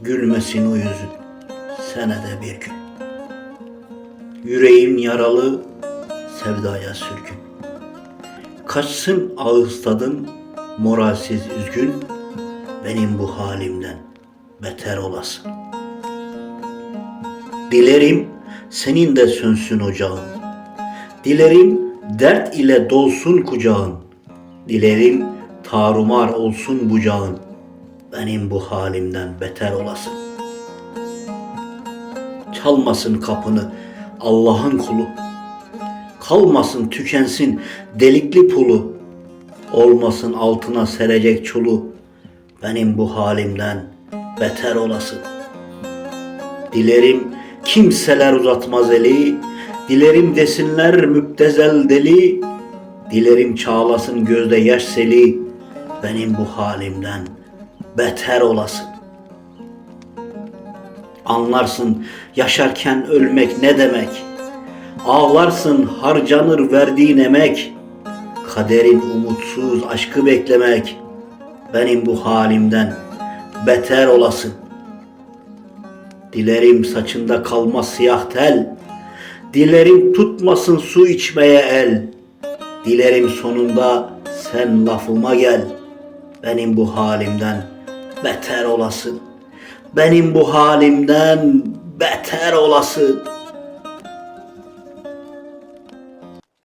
gülmesin o yüzün senede bir gün. Yüreğim yaralı, sevdaya sürgün. Kaçsın ağız tadım, moralsiz üzgün, benim bu halimden beter olasın. Dilerim senin de sönsün ocağın. Dilerim dert ile dolsun kucağın. Dilerim tarumar olsun bucağın. Benim bu halimden beter olasın. Çalmasın kapını Allah'ın kulu. Kalmasın tükensin delikli pulu. Olmasın altına serecek çulu. Benim bu halimden beter olasın. Dilerim kimseler uzatmaz eli. Dilerim desinler müptezel deli. Dilerim çağlasın gözde yaş seli. Benim bu halimden beter olasın. Anlarsın yaşarken ölmek ne demek. Ağlarsın harcanır verdiğin emek. Kaderin umutsuz aşkı beklemek. Benim bu halimden beter olasın. Dilerim saçında kalmaz siyah tel. Dilerim tutmasın su içmeye el. Dilerim sonunda sen lafıma gel. Benim bu halimden beter olasın. Benim bu halimden beter olasın.